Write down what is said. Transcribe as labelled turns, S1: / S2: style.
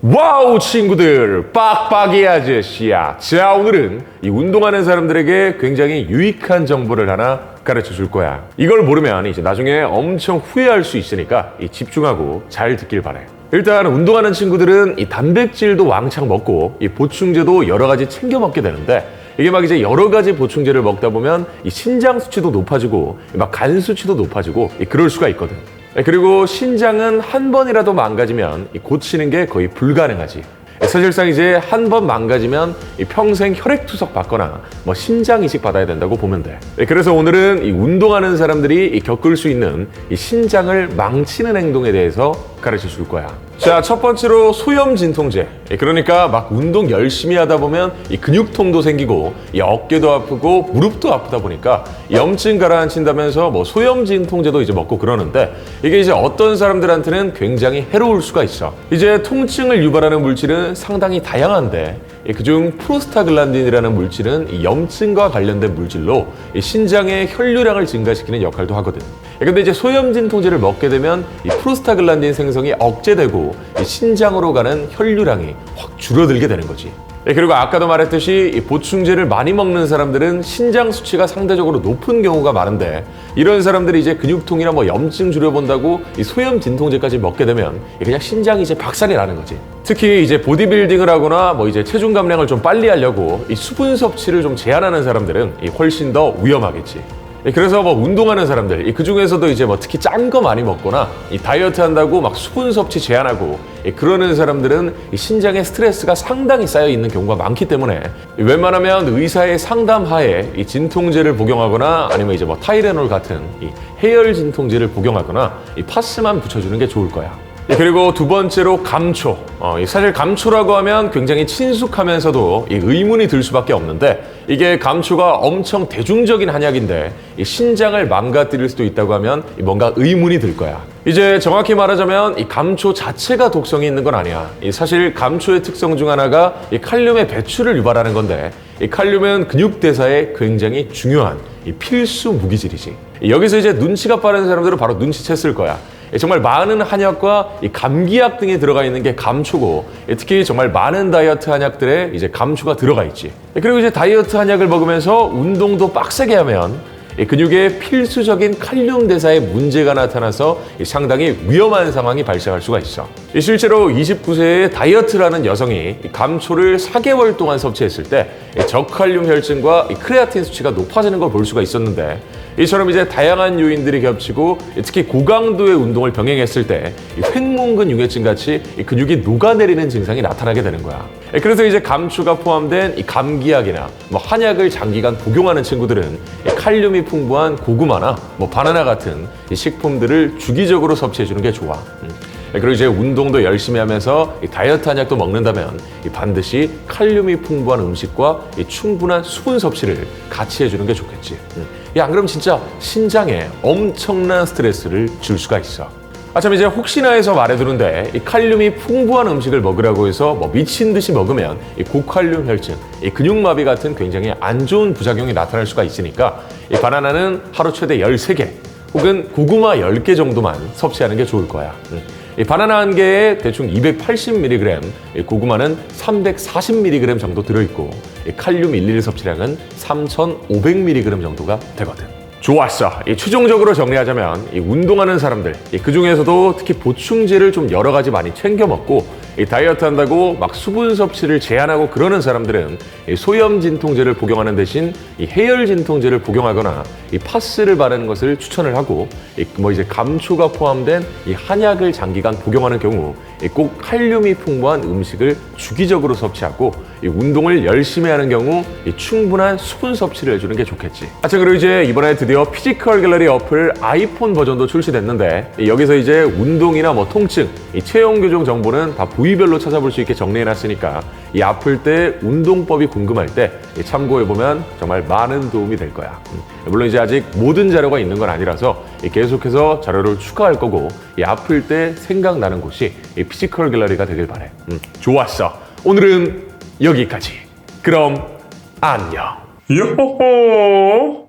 S1: 와우 친구들. 빡빡이 아저씨야. 자 오늘은 이 운동하는 사람들에게 굉장히 유익한 정보를 하나 가르쳐 줄 거야. 이걸 모르면 이제 나중에 엄청 후회할 수 있으니까 이 집중하고 잘 듣길 바래. 일단 운동하는 친구들은 이 단백질도 왕창 먹고 이 보충제도 여러 가지 챙겨 먹게 되는데 이게 막 이제 여러 가지 보충제를 먹다 보면 이 신장 수치도 높아지고 막 간 수치도 높아지고 이 그럴 수가 있거든. 네, 그리고 신장은 한 번이라도 망가지면 이 고치는 게 거의 불가능하지. 네, 사실상 이제 한 번 망가지면 이 평생 혈액투석 받거나 뭐 신장 이식 받아야 된다고 보면 돼. 네, 그래서 오늘은 이 운동하는 사람들이 이 겪을 수 있는 이 신장을 망치는 행동에 대해서 가르쳐 줄 거야. 자, 첫 번째로 소염 진통제. 예, 그러니까 막 운동 열심히 하다 보면 이 근육통도 생기고 이 어깨도 아프고 무릎도 아프다 보니까 염증 가라앉힌다면서 뭐 소염 진통제도 이제 먹고 그러는데 이게 이제 어떤 사람들한테는 굉장히 해로울 수가 있어. 이제 통증을 유발하는 물질은 상당히 다양한데 이 그중 프로스타글란딘이라는 물질은 이 염증과 관련된 물질로 이 신장의 혈류량을 증가시키는 역할도 하거든. 예, 근데 이제 소염 진 통제를 먹게 되면 이 프로스타글란딘 생성이 억제되고 이 신장으로 가는 혈류량이 확 줄어들게 되는 거지. 예, 그리고 아까도 말했듯이 이 보충제를 많이 먹는 사람들은 신장 수치가 상대적으로 높은 경우가 많은데 이런 사람들이 이제 근육통이나 뭐 염증 줄여본다고 이 소염 진통제까지 먹게 되면 이 그냥 신장이 이제 박살이 나는 거지. 특히 이제 보디빌딩을 하거나 뭐 이제 체중 감량을 좀 빨리 하려고 이 수분 섭취를 좀 제한하는 사람들은 이 훨씬 더 위험하겠지. 예, 그래서 뭐 운동하는 사람들 그 중에서도 이제 뭐 특히 짠 거 많이 먹거나 이 다이어트 한다고 막 수분 섭취 제한하고 이 그러는 사람들은 이 신장에 스트레스가 상당히 쌓여 있는 경우가 많기 때문에 이 웬만하면 의사의 상담 하에 이 진통제를 복용하거나 아니면 이제 뭐 타이레놀 같은 이 해열 진통제를 복용하거나 이 파스만 붙여주는 게 좋을 거야. 예, 그리고 두 번째로 감초. 어, 이 사실 감초라고 하면 굉장히 친숙하면서도 이 의문이 들 수밖에 없는데 이게 감초가 엄청 대중적인 한약인데 이 신장을 망가뜨릴 수도 있다고 하면 이 뭔가 의문이 들 거야. 이제 정확히 말하자면 이 감초 자체가 독성이 있는 건 아니야. 이 사실 감초의 특성 중 하나가 이 칼륨의 배출을 유발하는 건데 이 칼륨은 근육 대사에 굉장히 중요한 이 필수 무기질이지. 여기서 이제 눈치가 빠른 사람들은 바로 눈치챘을 거야. 예, 정말 많은 한약과 이 감기약 등이 들어가 있는 게 감초고 예, 특히 정말 많은 다이어트 한약들에 이제 감초가 들어가 있지. 예, 그리고 이제 다이어트 한약을 먹으면서 운동도 빡세게 하면 이 근육의 필수적인 칼륨 대사에 문제가 나타나서 이 상당히 위험한 상황이 발생할 수가 있어. 이 실제로 29세의 다이어트라는 여성이 이 감초를 4개월 동안 섭취했을 때이 저칼륨 혈증과 이 크레아틴 수치가 높아지는 걸 볼 수가 있었는데 이처럼 이제 다양한 요인들이 겹치고 특히 고강도의 운동을 병행했을 때이 횡문근 유해증 같이 이 근육이 녹아내리는 증상이 나타나게 되는 거야. 예, 그래서 이제 감초가 포함된 이 감기약이나 뭐 한약을 장기간 복용하는 친구들은 이 칼륨이 풍부한 고구마나 뭐 바나나 같은 이 식품들을 주기적으로 섭취해 주는 게 좋아. 음. 예, 그리고 이제 운동도 열심히 하면서 이 다이어트 한약도 먹는다면 이 반드시 칼륨이 풍부한 음식과 이 충분한 수분 섭취를 같이 해주는 게 좋겠지. 음. 야, 안 그럼 진짜 신장에 엄청난 스트레스를 줄 수가 있어. 아, 참, 이제 혹시나 해서 말해두는데, 이 칼륨이 풍부한 음식을 먹으라고 해서 뭐 미친 듯이 먹으면 이 고칼륨 혈증, 이 근육마비 같은 굉장히 안 좋은 부작용이 나타날 수가 있으니까, 이 바나나는 하루 최대 13개, 혹은 고구마 10개 정도만 섭취하는 게 좋을 거야. 음. 이 바나나 한 개에 대충 280mg, 이 고구마는 340mg 정도 들어있고, 이 칼륨 1일 섭취량은 3,500mg 정도가 되거든. 좋았어. 이 최종적으로 정리하자면 이 운동하는 사람들, 그 중에서도 특히 보충제를 좀 여러 가지 많이 챙겨 먹고 이 다이어트 한다고 막 수분 섭취를 제한하고 그러는 사람들은 이 소염 진통제를 복용하는 대신 이 해열 진통제를 복용하거나 이 파스를 바르는 것을 추천을 하고 이뭐 이제 감초가 포함된 이 한약을 장기간 복용하는 경우 이꼭 칼륨이 풍부한 음식을 주기적으로 섭취하고 이 운동을 열심히 하는 경우 이 충분한 수분 섭취를 해주는 게 좋겠지. 아, 자, 그리고 이제 이번에 드디어 피지컬 갤러리 어플 아이폰 버전도 출시됐는데 이 여기서 이제 운동이나 뭐 통증, 이 체형 교정 정보는 다 부위별로 찾아볼 수 있게 정리해놨으니까 이 아플 때 운동법이 궁금할 때 참고해보면 정말 많은 도움이 될 거야. 음, 물론 이제 아직 모든 자료가 있는 건 아니라서 이 계속해서 자료를 추가할 거고 이 아플 때 생각나는 곳이 이 피지컬 갤러리가 되길 바래. 음, 좋았어. 오늘은 여기까지. 그럼 안녕.
S2: 요호호